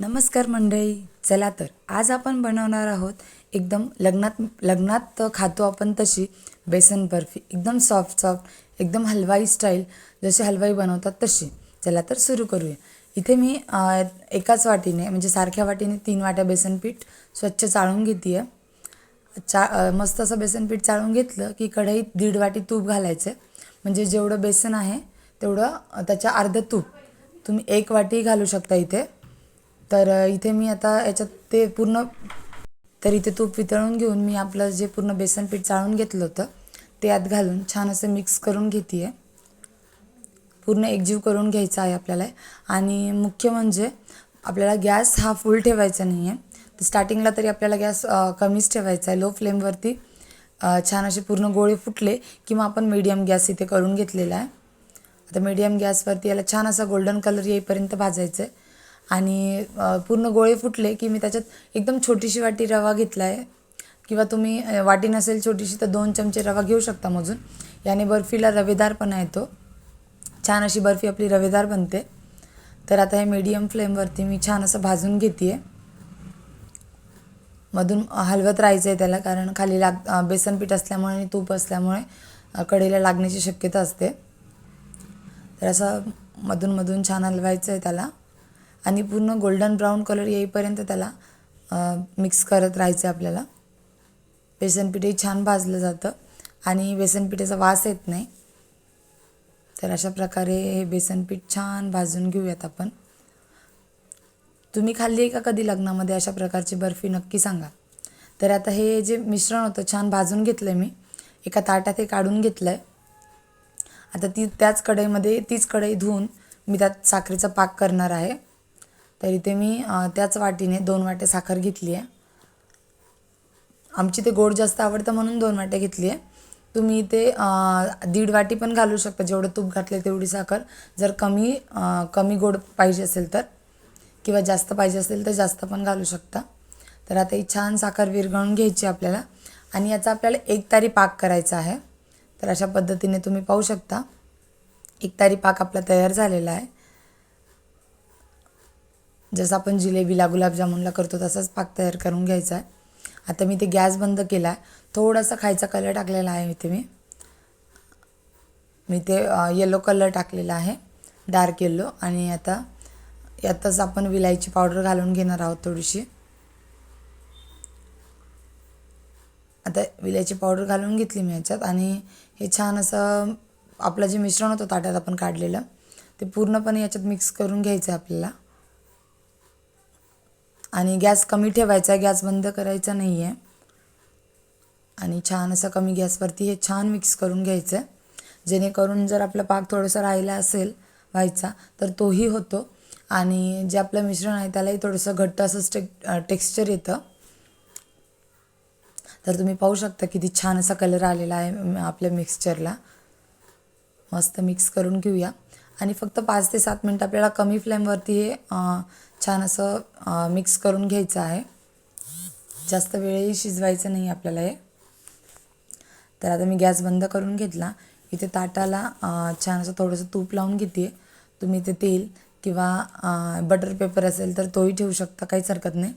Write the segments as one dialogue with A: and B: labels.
A: नमस्कार मंडळी. चला तर आज आपण बनवणार आहोत एकदम लग्नात लग्नात खातो आपण तशी बेसन बर्फी. एकदम सॉफ्ट सॉफ्ट एकदम हलवाई स्टाईल जसे हलवाई बनवतात तशी. चला तर सुरू करूया. इथे मी एकाच वाटीने म्हणजे सारख्या वाटीने तीन वाट्या बेसन पीठ स्वच्छ चाळून घेते आहे चा मस्त असं बेसन पीठ चाळून घेतलं की कढईत दीड वाटी तूप घालायचं म्हणजे जेवढं बेसन आहे तेवढं त्याच्या अर्धं तूप. तुम्ही एक वाटी घालू शकता इथे. तर इथे मी आता याच्यात ते पूर्ण तर इथे तूप वितळून घेऊन मी आपलं जे पूर्ण बेसन पीठ चाळून घेतलं होतं ते यात घालून छान असं मिक्स करून घेते आहे पूर्ण एकजीव करून घ्यायचा आहे आपल्याला. आणि मुख्य म्हणजे आपल्याला गॅस हा फुल ठेवायचा नाही आहे तर स्टार्टिंगला तरी आपल्याला गॅस कमीच ठेवायचा आहे. लो फ्लेमवरती छान असे पूर्ण गोळे फुटले किंवा आपण मीडियम गॅस इथे करून घेतलेला आहे. आता मीडियम गॅसवरती याला छान असा गोल्डन कलर येईपर्यंत भाजायचं आहे आणि पूर्ण गोळे फुटले की मी त्याच्यात एकदम छोटीशी वाटी रवा घेतला आहे किंवा तुम्ही वाटी नसेल छोटीशी तर दोन चमचे रवा घेऊ शकता मोजून. याने बर्फीला रवेदारपणा येतो. छान अशी बर्फी आपली रवेदार बनते. तर आता हे मीडियम फ्लेमवरती मी छान असं भाजून घेते आहे मधून हलवत राहायचं आहे त्याला कारण खाली लाग बेसनपीठ बेसन पीठ असल्यामुळे आणि तूप असल्यामुळे कडेला कढईला लागण्याची शक्यता असते. तर असं मधून मधून छान हलवायचं आहे त्याला. आणि पूर्ण गोल्डन ब्राऊन कलर येईपर्यंत त्याला मिक्स करत राहायचं आहे आपल्याला. बेसनपीठही छान भाजलं जातं आणि बेसनपिठाचा वास येत नाही. तर अशा प्रकारे हे बेसनपीठ छान भाजून घेऊयात आपण. तुम्ही खाल्ली आहे का कधी लग्नामध्ये? अशा प्रकारची बर्फी नक्की सांगा. तर आता हे जे मिश्रण होतं छान भाजून घेतलं आहे मी. एका ताटात हे काढून घेतलं आहे आता ती त्याच कढईमध्ये तीच कढई धुवून मी त्यात साखरेचा पाक करणार आहे. तर इथे मी त्याच वाटीने दोन वाट्या साखर घेतली आहे. आमची ते गोड जास्त आवडतं म्हणून दोन वाट्या घेतली आहे. तुम्ही इथे दीड वाटी पण घालू शकता जेवढं तूप घातलं तेवढी साखर. जर कमी कमी गोड पाहिजे असेल तर किंवा जास्त पाहिजे असेल तर जास्त पण घालू शकता. तर आता ही छान साखर विरघळून घ्यायची आपल्याला. आणि याचा आपल्याला एक तारी पाक करायचा आहे. तर अशा पद्धतीने तुम्ही पाहू शकता. एक तारी पाक आपला तयार झालेला आहे. जसं आपण जिलेबीला गुलाबजामुनला करतो तसाच पाक तयार करून घ्यायचा आहे. आता मी ते गॅस बंद केला आहे. थोडासा खायचा कलर टाकलेला आहे इथे मी. मी ते येलो कलर टाकलेला आहे. डार्क येल्लो आणि आता यातच आपण विलायची पावडर घालून घेणार आहोत थोडीशी. आता विलायची पावडर घालून घेतली मी याच्यात. आणि हे छान असं आपलं जे मिश्रण होतं ताट्यात आपण काढलेलं ते पूर्णपणे याच्यात मिक्स करून घ्यायचं आहे आपल्याला. आणि गॅस कमी ठेवायचा आहे गॅस बंद करायचा नाही आहे आणि छान असं कमी गॅसवरती हे छान मिक्स करून घ्यायचं. आहे जेणेकरून जर आपला पाक थोडासा राहिला असेल व्हायचा तर तोही होतो. आणि जे आपलं मिश्रण आहे त्यालाही थोडंसं घट्ट असं टेक टेक्स्चर येतं. तर तुम्ही पाहू शकता किती छान असा कलर आलेला आहे आपल्या मिक्सचरला मस्त मिक्स करून घेऊया. आणि फक्त पाच ते सात मिनटं आपल्याला कमी फ्लेमवरती हे छान असं मिक्स करून घ्यायचं आहे. जास्त वेळही शिजवायचं नाही आपल्याला हे. तर आता मी गॅस बंद करून घेतला. इथे ताटाला छान असं थोडंसं तूप लावून घेते. तुम्ही इथे तेल किंवा बटर पेपर असेल तर तोही ठेवू शकता काहीच हरकत नाही.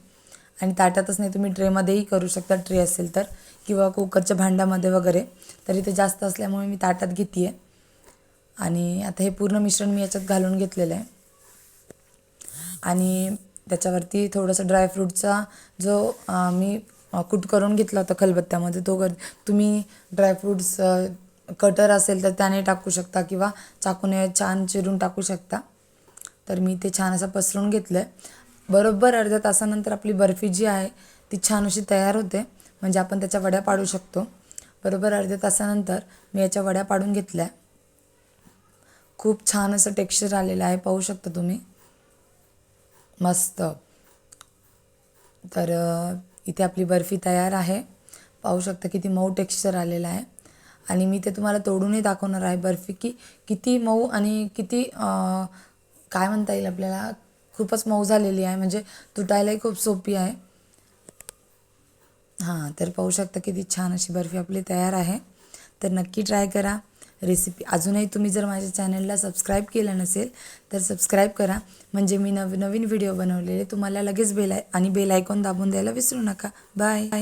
A: आणि ताटातच नाही तुम्ही ट्रेमध्येही करू शकता ट्रे असेल तर. किंवा कुकरच्या भांड्यामध्ये वगैरे. तर इथे जास्त असल्यामुळे मी ताटात घेते आहे आणि आता हे पूर्ण मिश्रण मी याच्यात घालून घेतलेलं आहे. आणि त्याच्यावरती थोडंसं ड्रायफ्रूटचा जो मी कूट करून घेतला होता खलबत्त्यामध्ये तो कर तुम्ही ड्रायफ्रूट्स कटर असेल तर त्याने टाकू शकता किंवा चाकूने छान चिरून टाकू शकता. तर मी ते छान असं पसरून घेतलं आहे बरोबर अर्ध्या तासानंतर आपली बर्फी जी आहे ती छान अशी तयार होते. म्हणजे आपण त्याच्या वड्या पाडू शकतो. बरोबर अर्ध्या तासानंतर मी याच्या वड्या पाडून घेतल्या. खूप छान असं टेक्स्चर आलेलं आहे पाहू शकता तुम्ही. मस्त. तर इथे आपली बर्फी तयार आहे. पाहू शकता किती मऊ टेक्स्चर आलेलं आहे. आणि मी ते तुम्हाला तोडूनही दाखवणार आहे बर्फी की किती मऊ आणि किती काय म्हणता येईल आपल्याला? खूपच मऊ झालेली आहे. म्हणजे तुटायलाही खूप सोपी आहे. हां तर पाहू शकता किती छान अशी बर्फी आपली तयार आहे. तर नक्की ट्राय करा. रेसिपी अजूनही तुम्ही जर माझ्या चॅनलला सबस्क्राईब केलं नसेल तर सबस्क्राईब करा. म्हणजे मी नव नवीन व्हिडिओ बनवलेले. तुम्हाला लगेच बेल आणि बेल आयकॉन दाबून द्यायला विसरू नका. बाय